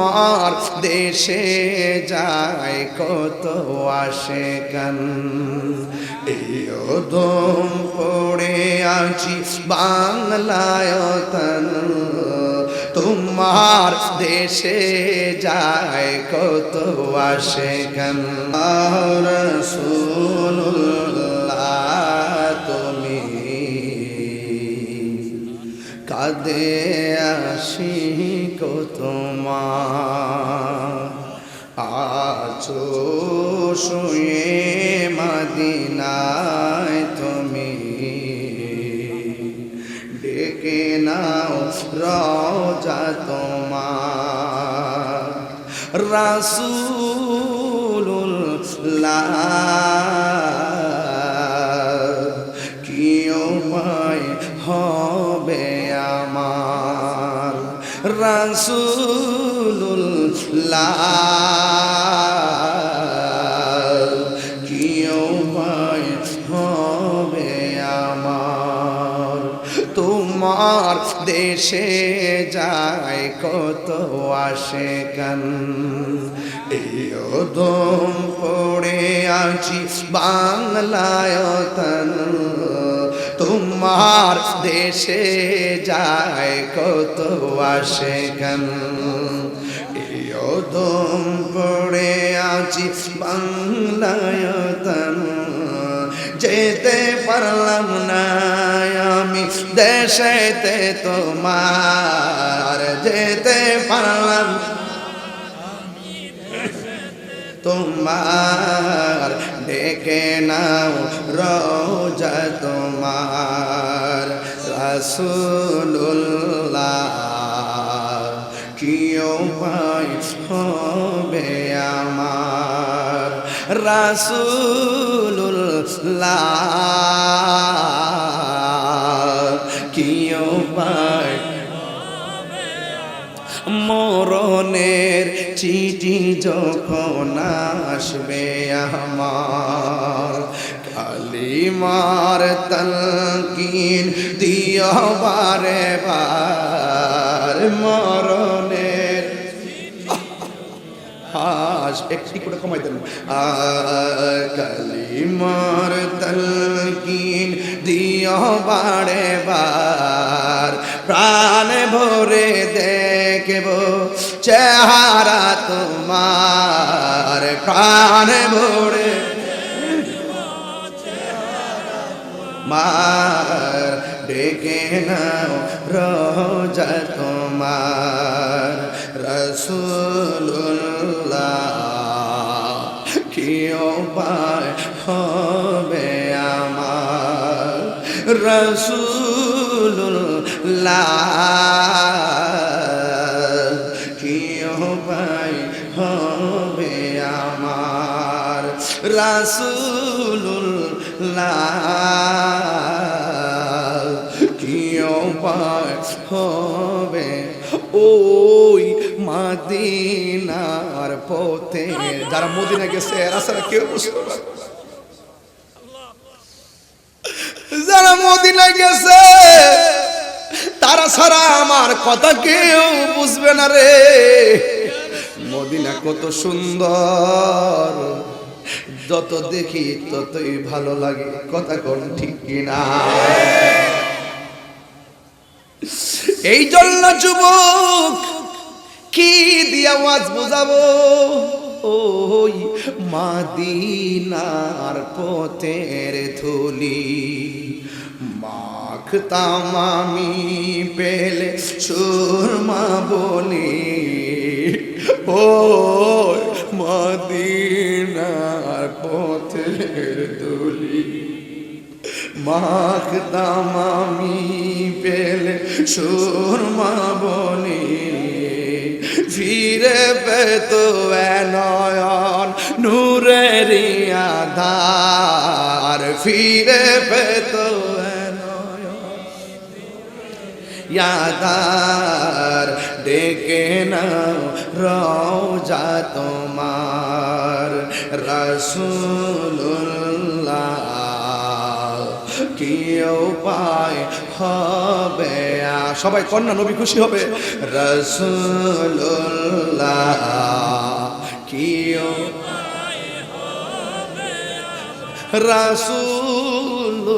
তোমার দেশে যায় কত আসে কান দম পড়ে আছি বাংলায় তন তোমার দেশে যায় কত আসে রসুল্লাহ তুমি কাদে তোমার। আছো শুয়ে মাদিনায় তুমি। ডেকে নাও রজা তোমার। রাসুল্লাহ আমার? তোমার দেশে যায় কত আসে কান এই দম পড়ে আছি বাংলায় তন তোমার দেশে যায় কত আসে কান দম পড়ে আছি বাংলায় যেতে পারলাম না আমি দেশেতে তোমার। যেতে পারলাম তোমার। ডেকে নাও রোজা তোমার। রাসুল্লাহ কি উপায় হবে আমার? রাসুল্লাহ কি উপায় মরণের চিঠি যখন আসবে আমার, কালিমার তলকিন দিও বারে বার মরণের হাস, একটি করে কমাই দেন। কালিমার তলকিন দিও বারে বার প্রাণ ভরে দেখব চেহারা তোমার। প্রাণ ভরে মার ডেকে নাও রোজা তোমার রসুল্লাহ কি উপায় হবে আমার রসুল্লাহ কি উপায় হবে আমার রাসুল্লাহ উপায় হবে। ওই মাদিনার পথে যারা মদিনা গেছে ছাড়া কেউ বুঝতে পারে যারা মদিনা গেছে, তারা ছাড়া আমার কথা কেউ বুঝবে না রে। মদিনা কত সুন্দর, যত দেখি ততই ভালো লাগে। কথা কোন ঠিক কিনা? এই জন্য যুবক, কি দিয়া ওয়াজ বুঝাবো? ওই মাদিনার পথের থলি মাখতাম আমি পেলে সুরমা বলি। ও মাদিনার পথের দুলি মাখতাম আমি পেলে সুরমা বলি ফিরে পেত নয়ন নূরের আধার। ফিরে পেত ইয়াদার ডেকে নাও রওজা তোমার। রসুল্লাহ কেউ পায় হবে সবাই কন্যা নবী খুশি হবে। রসুল্লাহ কেউ রাসুল্লাহ